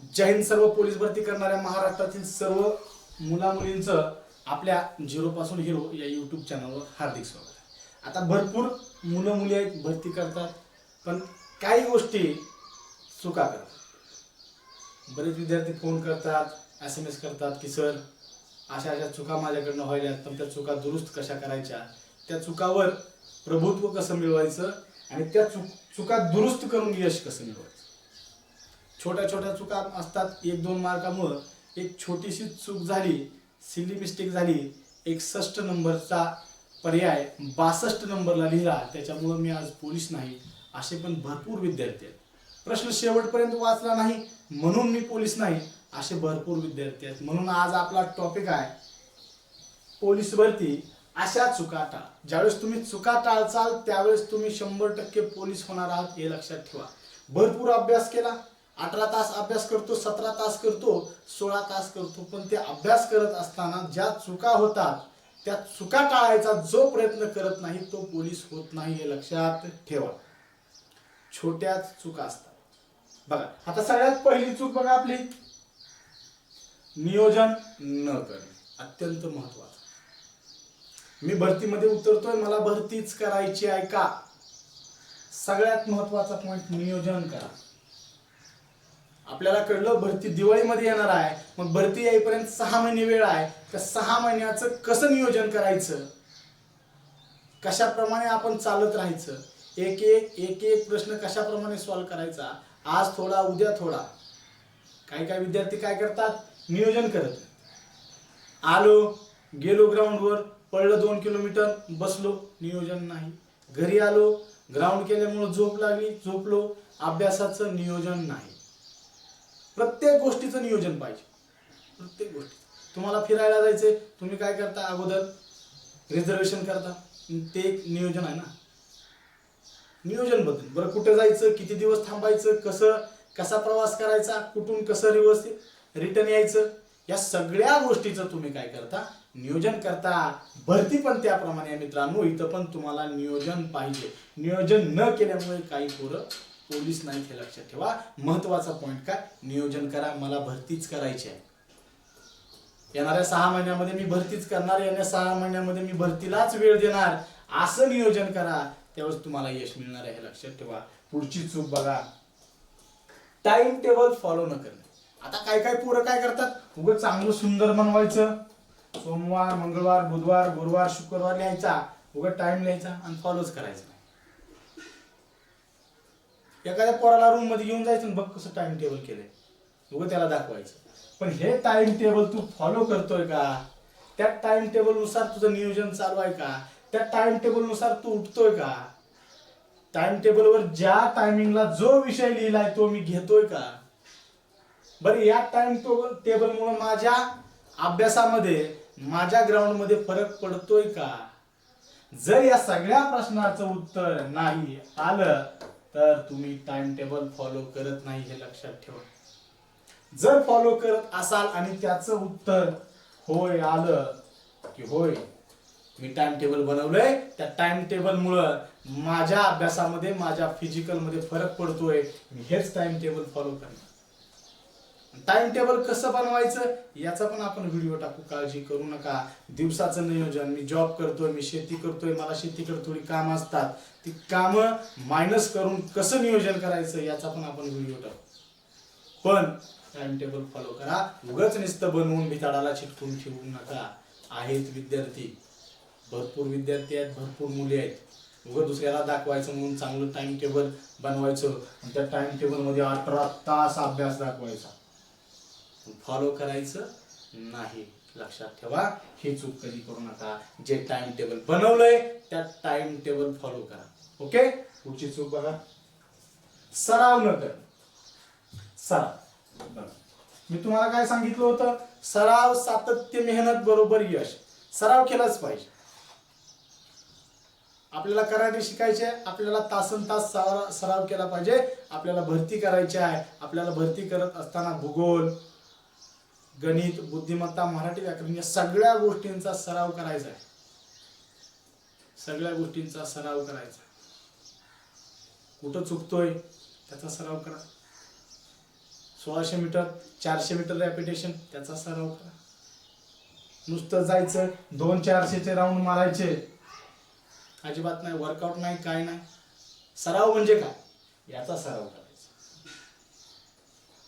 जय हिंद सर्व पोलीस भरती करणाऱ्या महाराष्ट्रातील सर्व मुला मुलींचं आपल्या झिरो पासून हिरो या युट्यूब चॅनलवर हार्दिक स्वागत आहे. आता भरपूर मुलं मुली आहेत भरती करतात पण काही गोष्टी चुका करतात. बरेच विद्यार्थी फोन करतात एस एम एस करतात की सर अशा अशा चुका माझ्याकडनं व्हायल्या पण त्या चुका दुरुस्त कशा करायच्या? त्या चुकावर प्रभुत्व कसं मिळवायचं आणि त्या चुक चुका दुरुस्त करून यश कसं मिळवायचं? छोट्या छोट्या चुका असतात एक दोन मार्कामुळं. एक छोटीशी चूक झाली सिली मिस्टेक झाली एकसष्ट नंबरचा पर्याय बासष्ट नंबरला लिहिला त्याच्यामुळं मी आज पोलीस नाही असे पण भरपूर विद्यार्थी आहेत. प्रश्न शेवटपर्यंत वाचला नाही म्हणून मी पोलीस नाही असे भरपूर विद्यार्थी आहेत. म्हणून आज आपला टॉपिक आहे पोलीस भरती अशा चुका टाळा. ज्यावेळेस तुम्ही चुका टाळचाल त्यावेळेस तुम्ही शंभर टक्के पोलीस होणार आहात हे लक्षात ठेवा. भरपूर अभ्यास केला अठरा तास अभ्यास करतो सतरा तास करतो सोळा तास करतो. पण ते अभ्यास करत असताना ज्या चुका होतात त्या चुका टाळायचा जो प्रयत्न करत नाही तो पोलीस होत नाही हे लक्षात ठेवा. छोट्याच चुका असतात. बघा आता सगळ्यात पहिली चूक बघा आपली. नियोजन न करणे. अत्यंत महत्वाचं. मी भरतीमध्ये उतरतोय मला भरतीच करायची आहे का? सगळ्यात महत्त्वाचा पॉईंट नियोजन करा. आपल्याला कळलं भरती दिवाळीमध्ये येणार आहे. मग भरती येईपर्यंत सहा महिने वेळ आहे. त्या सहा महिन्याचं कसं नियोजन करायचं? कशाप्रमाणे आपण चालत राहायचं? एक एक एक एक प्रश्न कशाप्रमाणे सॉल्व्ह करायचा? आज थोडा उद्या थोडा. काही काही विद्यार्थी काय करतात? नियोजन करत. आलो गेलो ग्राउंडवर पडलं दोन किलोमीटर बसलो. नियोजन नाही. घरी आलो ग्राउंड केल्यामुळं झोप लागली झोपलो. अभ्यासाचं नियोजन नाही. प्रत्येक गोष्टीचं नियोजन पाहिजे. प्रत्येक गोष्टी. तुम्हाला फिरायला जायचंय तुम्ही काय करता? अगोदर रिझर्वेशन करता. ते एक नियोजन आहे ना. नियोजनबद्दल बरं कुठं जायचं किती दिवस थांबायचं कसं कसा प्रवास करायचा कुठून कसं रिवर्स रिटर्न यायचं या सगळ्या गोष्टीचं तुम्ही काय करता? नियोजन करता. भरती पण त्याप्रमाणे मित्रांनो. इथं पण तुम्हाला नियोजन पाहिजे. नियोजन न केल्यामुळे काही पोरं पोलीस नाहीत हे लक्षात ठेवा. महत्त्वाचा पॉईंट काय? नियोजन करा. मला भरतीच करायची आहे. येणाऱ्या सहा महिन्यामध्ये मी भरतीच करणार येणाऱ्या सहा महिन्यामध्ये मी भरतीलाच वेळ देणार. असं नियोजन करा. त्यावेळेस तुम्हाला यश मिळणार आहे हे लक्षात ठेवा. पुढची चूक बघा. टाइम टेबल फॉलो न करणे. आता काय काय पोरं काय करतात? उगं चांगलं सुंदर बनवायचं. सोमवार मंगळवार बुधवार गुरुवार शुक्रवार लिहायचा. उगं टाइम लिहायचा आणि फॉलोच करायचं. नाही एखाद्या पोराला रूममध्ये घेऊन जायचं आणि बघ कसं टाइम टेबल केलंय. उगं त्याला दाखवायचं. पण हे टाइम टेबल तू फॉलो करतोय का? त्या टाइम टेबलनुसार तुझं नियोजन चालू आहे का? त्या टाइम टेबलनुसार तू उठतोय का? टाइम टेबलवर ज्या टायमिंगला जो विषय लिहिलाय तो मी घेतोय का? बरं या टाइम टेबल टेबलमुळे माझ्या अभ्यासामध्ये माझ्या ग्राउंडमध्ये फरक पडतोय का? जर या सगळ्या प्रश्नाचं उत्तर नाही आलं तर तुम्ही टाइम टेबल फॉलो करत नाही हे लक्षात ठेवा. जर फॉलो करत असाल आणि त्याचं उत्तर होय आलं की होय मी टाइम टेबल बनवलंय. त्या टाइम टेबल मुळे माझ्या अभ्यासामध्ये माझ्या फिजिकलमध्ये फरक पडतोय. मी हेच टाइम टेबल फॉलो करणार. टाइम टेबल कसं बनवायचं याचा पण आपण व्हिडिओ टाकू. काळजी करू नका. दिवसाचं नियोजन मी जॉब करतोय मी शेती करतोय मला शेतीकडे थोडी कामं असतात. ती कामं मायनस करून कसं नियोजन करायचं याचा पण आपण व्हिडिओ टाकू. पण टाइम टेबल फॉलो करा. उगच नुसतं बनवून भिताडाला चिटकून ठेवू नका. आहेत विद्यार्थी. भरपूर विद्यार्थी आहेत भरपूर मुली आहेत. उगं दुसऱ्याला दाखवायचं म्हणून चांगलं टाइम टेबल बनवायचं. आणि त्या टाइम टेबलमध्ये अठरा तास अभ्यास दाखवायचा. फॉलो करायचं नाही. लक्षात ठेवा. ही चूक कधी करू नका. जे टाइम टेबल बनवलंय त्या टाइम टेबल फॉलो करा. ओके पुढची चूक बघा. सराव न कर सराव. बघा. मी तुम्हाला काय सांगितलं होतं? सराव सातत्य मेहनत बरोबर यश. सराव केलाच पाहिजे. आपल्याला कराटे शिकायचे आपल्याला तासन तास सराव केला पाहिजे. आपल्याला भरती करायची आहे. आपल्याला भरती करत असताना भूगोल गणित बुद्धिमत्ता मराठी व्याकरण या सगळ्या गोष्टींचा सराव करायचा आहे. सगळ्या गोष्टींचा सराव करायचा कुठं चुकतोय त्याचा सराव करा. सोळाशे मीटर चारशे मीटर रॅपिटेशन त्याचा सराव करा. नुसतं जायचं दोन चारशेचे राऊंड मारायचे. अजिबात नाही वर्कआउट नाही काय नाही. सराव म्हणजे काय? याचा सराव करा.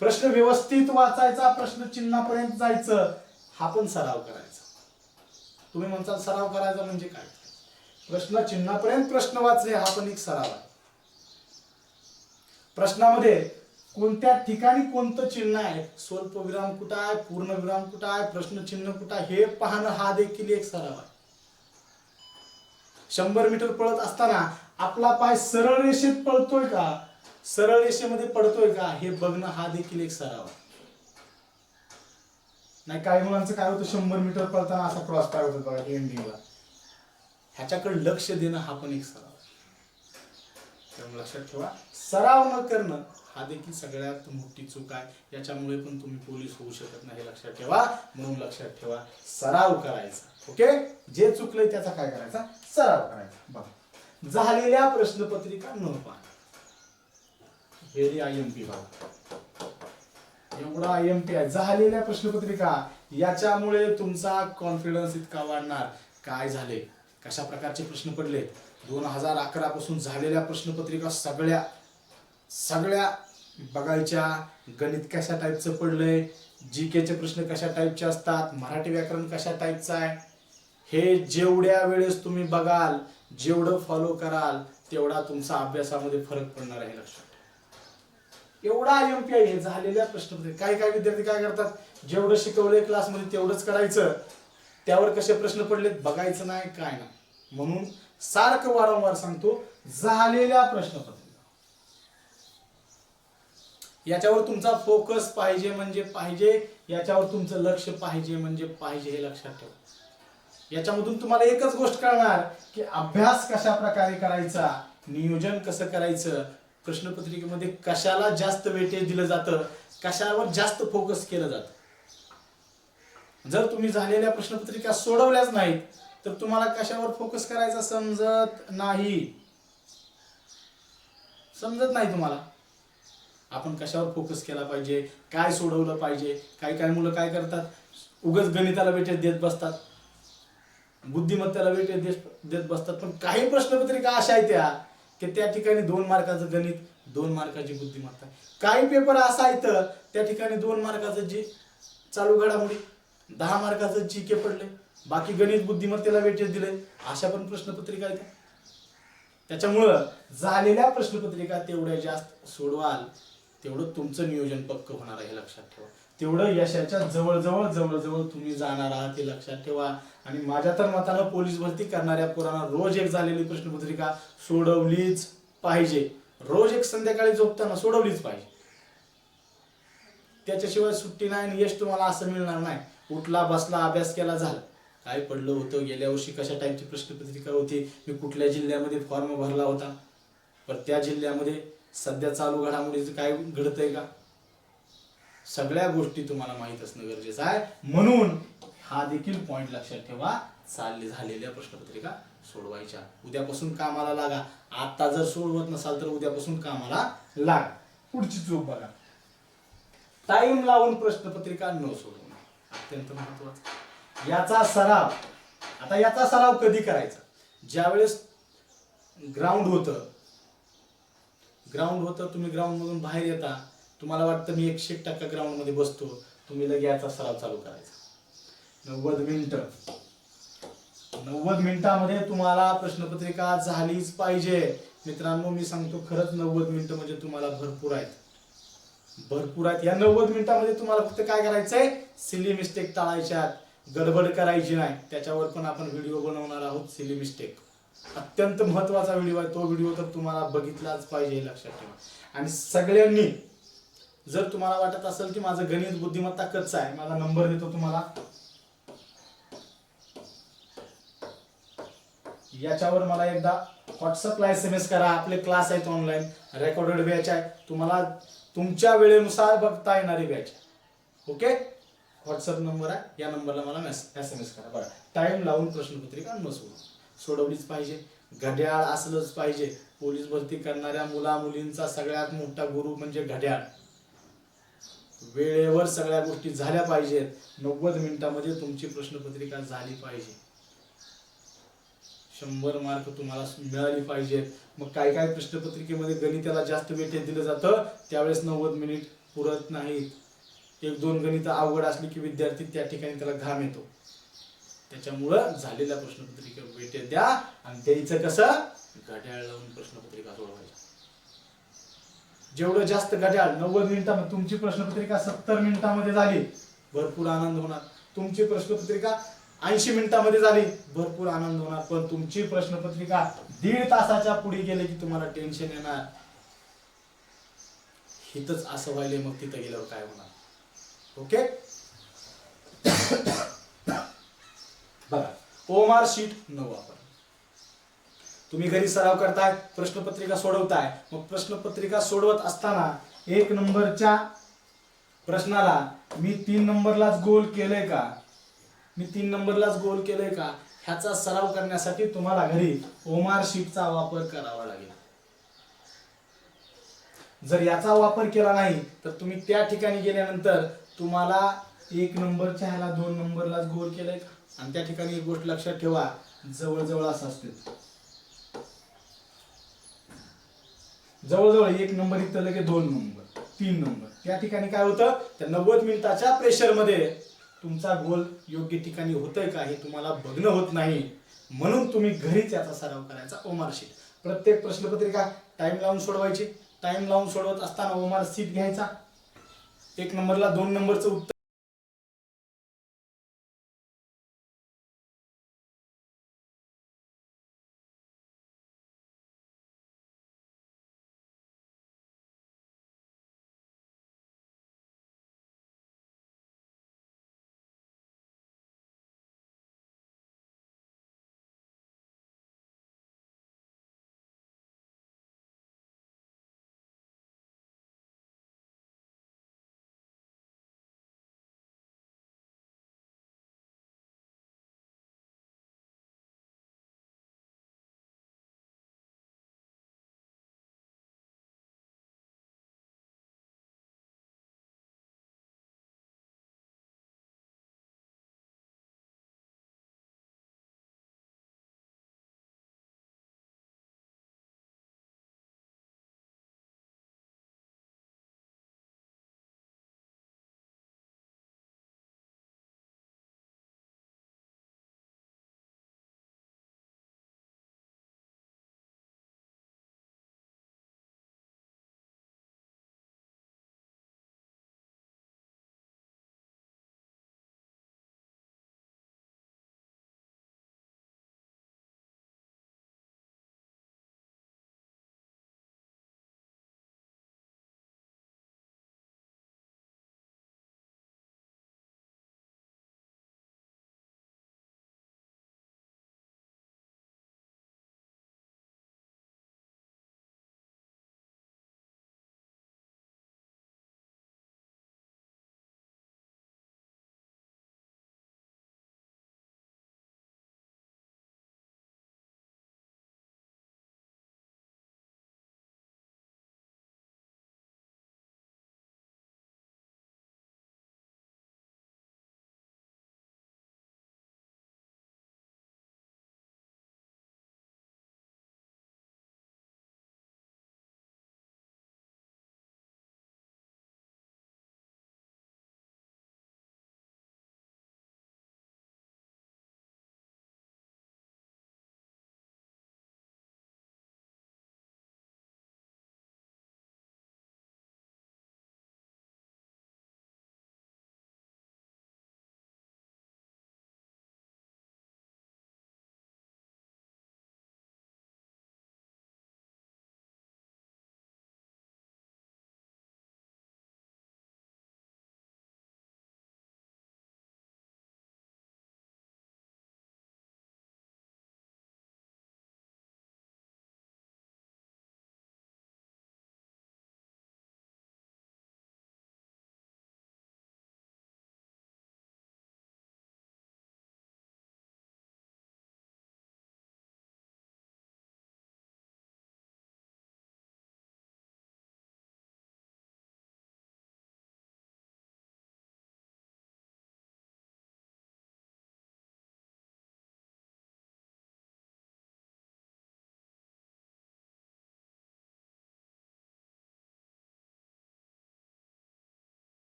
प्रश्न व्यवस्थित वाचायचा प्रश्न चिन्हापर्यंत जायचं हा पण सराव करायचा. तुम्ही म्हणताल सराव करायचा म्हणजे काय? प्रश्न चिन्हापर्यंत प्रश्न वाचणे हा पण एक सराव आहे. प्रश्नामध्ये कोणत्या ठिकाणी कोणतं चिन्ह आहे? स्वल्प विराम कुठं आहे? पूर्ण विराम कुठं आहे? प्रश्न चिन्ह कुठं आहे? हे पाहणं हा देखील एक सराव आहे. शंभर मीटर पळत असताना आपला पाय सरळ रेषेत पळतोय का? सरळ रेषेमध्ये पडतोय का? हे बघणं हा देखील एक सराव आहे. नाही काही मुलांचं काय होतं शंभर मीटर पळताना असा क्रॉस पाय होतो बघा एंडिंगला ह्याच्याकडे लक्ष देणं हा पण एक सराव त्यामुळे लक्षात ठेवा सराव न करणं हा देखील सगळ्यात मोठी चूक आहे. याच्यामुळे पण तुम्ही पोलीस होऊ शकत नाही हे लक्षात ठेवा. म्हणून लक्षात ठेवा सराव करायचा. ओके? जे चुकलंय त्याचा काय करायचा? सराव करायचा. बघा. झालेल्या प्रश्नपत्रिका न पाहणं हेरी आय एम पी बघा एवढा आय एम पी आहे. झालेल्या प्रश्नपत्रिका याच्यामुळे तुमचा कॉन्फिडन्स इतका वाढणार. काय झाले? कशा प्रकारचे प्रश्न पडले? दोन हजार अकरा पासून झालेल्या प्रश्नपत्रिका सगळ्या सगळ्या बघायच्या गणित कशा टाईपचं पडलंय जी केचे प्रश्न कशा टाईपचे असतात मराठी व्याकरण कशा टाईपचं आहे हे जेवढ्या वेळेस तुम्ही बघाल जेवढं फॉलो कराल तेवढा तुमचा अभ्यासामध्ये फरक पडणार आहे लक्षात एवढा एम पी आहे झालेल्या प्रश्नपत्रिका काही काही विद्यार्थी काय करतात? जेवढं शिकवलंय क्लासमध्ये तेवढंच करायचं. त्यावर कसे प्रश्न पडलेत बघायचं नाही काय नाही. म्हणून सारखं वारंवार सांगतो झालेल्या प्रश्नपत्रिका. याच्यावर तुमचा फोकस पाहिजे म्हणजे पाहिजे याच्यावर तुमचं लक्ष पाहिजे म्हणजे पाहिजे हे लक्षात ठेवा. याच्यामधून तुम्हाला एकच गोष्ट कळणार की अभ्यास कशा प्रकारे करायचा नियोजन कसं करायचं प्रश्नपत्रिकेमध्ये कशाला जास्त वेटेज दिलं जातं कशावर जास्त फोकस केलं जातं? जर तुम्ही झालेल्या प्रश्नपत्रिका सोडवल्याच नाहीत तर तुम्हाला कशावर फोकस करायचा समजत नाही. समजत नाही तुम्हाला. आपण कशावर फोकस केला पाहिजे काय सोडवलं पाहिजे काही काही मुलं काय करतात? उगच गणिताला वेटेज देत बसतात. बुद्धिमत्तेला वेटेज देत देत बसतात. पण काही प्रश्नपत्रिका अशा आहेत त्या की त्या ठिकाणी दोन मार्काचं गणित दोन मार्काची बुद्धिमत्ता. काही पेपर असा आहेत त्या ठिकाणी दोन मार्काचं जी चालू घडामोडी दहा मार्काचं जी के पडले बाकी गणित बुद्धिमत्तेला वेटेज दिले अशा पण प्रश्नपत्रिका आहेत. त्याच्यामुळं झालेल्या प्रश्नपत्रिका तेवढ्या जास्त सोडवाल तेवढं तुमचं नियोजन पक्क होणार आहे हे लक्षात ठेवा. तेवढं यशाच्या जवळजवळ जवळजवळ तुम्ही जाणार आहात हे लक्षात ठेवा. आणि माझ्या तर मतानं पोलीस भरती करणाऱ्या पोरांना रोज एक झालेली प्रश्नपत्रिका सोडवलीच पाहिजे. रोज एक संध्याकाळी झोपताना सोडवलीच पाहिजे. त्याच्याशिवाय सुट्टी नाही आणि यश तुम्हाला असं मिळणार नाही. उठला बसला अभ्यास केला झाला. काय पडलं होतं? गेल्या वर्षी कशा टाईपची प्रश्नपत्रिका होती? मी कुठल्या जिल्ह्यामध्ये फॉर्म भरला होता? पण त्या जिल्ह्यामध्ये सध्या चालू घडामोडीचं काय घडतंय का? सगळ्या गोष्टी तुम्हाला माहीत असणं गरजेचं आहे. म्हणून हा देखील पॉईंट लक्षात ठेवा. चालले झालेल्या प्रश्नपत्रिका सोडवायच्या. उद्यापासून कामाला लागा. आता जर सोडवत नसाल तर उद्यापासून कामाला लागा. पुढची चूक बघा. टाइम लावून प्रश्नपत्रिका न सोडवणं अत्यंत महत्वाचं. याचा सराव आता याचा सराव कधी करायचा? ज्यावेळेस ग्राउंड होतं ग्राउंड होतं तुम्ही ग्राउंड मधून बाहेर येता तुम्हाला वाटतं मी एकशे एक टक्का ग्राउंडमध्ये बसतो तुम्ही लगे याचा सराव चालू करायचा. नव्वद मिनिटं. नव्वद मिनिटामध्ये तुम्हाला प्रश्नपत्रिका झालीच पाहिजे. मित्रांनो मी सांगतो खरंच नव्वद मिनिटं म्हणजे तुम्हाला भरपूर आहेत. भरपूर आहेत. या नव्वद मिनिटामध्ये तुम्हाला फक्त काय करायचंय? सिली मिस्टेक टाळायच्या गडबड करायची नाही. त्याच्यावर पण आपण व्हिडिओ बनवणार आहोत सिली मिस्टेक अत्यंत महत्त्वाचा व्हिडिओ आहे. तो व्हिडिओ तर तुम्हाला बघितलाच पाहिजे लक्षात ठेवा. आणि सगळ्यांनी जर तुम्हाला वाटत असेल की माझं गणित बुद्धिमत्ता कच्चा आहे माझा नंबर देतो तुम्हाला. याच्यावर मला एकदा व्हॉट्सअपला एस एम एस करा आपले क्लास आहेत ऑनलाईन रेकॉर्डेड बॅच आहे. तुम्हाला तुमच्या वेळेनुसार बघता येणारी बॅच ओके व्हॉट्सअप नंबर आहे या नंबरला मला एस एम एस करा. बघा टाइम लावून प्रश्नपत्रिका न सोडू. सोडवलीच पाहिजे. घड्याळ असलंच पाहिजे. पोलीस भरती करणाऱ्या मुला मुलींचा सगळ्यात मोठा गुरु म्हणजे घड्याळ. वेळेवर सगळ्या गोष्टी झाल्या पाहिजेत. नव्वद मिनिटामध्ये तुमची प्रश्नपत्रिका झाली पाहिजे. शंभर मार्क तुम्हाला मिळाली पाहिजेत. मग काय काय प्रश्नपत्रिकेमध्ये गणिताला जास्त वेटेज दिलं जातं? त्यावेळेस नव्वद मिनिट पुरत नाहीत. एक दोन गणित अवघड असली की विद्यार्थी त्या ठिकाणी त्याला घाम येतो. त्याच्यामुळं झालेल्या प्रश्नपत्रिकेवर वेटेज द्या आणि त्याचं कसं? घड्याळ लावून प्रश्नपत्रिका सोडवायची. जेवढं जास्त घड्याळ नव्वद मिनिटामध्ये तुमची प्रश्नपत्रिका सत्तर मिनिटामध्ये झाली भरपूर आनंद होणार. तुमची प्रश्नपत्रिका ऐंशी मिनिटामध्ये झाली भरपूर आनंद होणार. पण तुमची प्रश्नपत्रिका दीड तासाच्या पुढे गेले की तुम्हाला टेन्शन येणार. हिथच असं व्हायले मग तिथं गेल्यावर काय होणार? ओके बघा ओमार शीट न वापर. तुम्ही घरी सराव करताय प्रश्नपत्रिका सोडवताय मग प्रश्नपत्रिका सोडवत असताना एक नंबरच्या प्रश्नाला मी तीन नंबरलाच गोल केलंय का? मी तीन नंबरलाच गोल केलंय का? ह्याचा सराव करण्यासाठी तुम्हाला घरी ओमार शीटचा वापर करावा लागेल. जर याचा वापर केला नाही तर तुम्ही त्या ठिकाणी गेल्यानंतर तुम्हाला एक नंबरच्या ह्याला दोन नंबरलाच गोल केलंय का? आणि त्या ठिकाणी एक गोष्ट लक्षात ठेवा जवळजवळ असं असते. जवळजवळ एक नंबर इथं लगे दोन नंबर तीन नंबर. त्या ठिकाणी काय होतं? त्या नव्वद मिनिटाच्या प्रेशरमध्ये तुमचा गोल योग्य ठिकाणी होतंय का हे तुम्हाला बघणं होत नाही. म्हणून तुम्ही घरीच याचा सराव करायचा ओमार शीट प्रत्येक प्रश्नपत्रिका टाइम लावून सोडवायची. टाइम लावून सोडवत असताना ओमार सीट घ्यायचा. एक नंबरला दोन नंबरचं उत्तर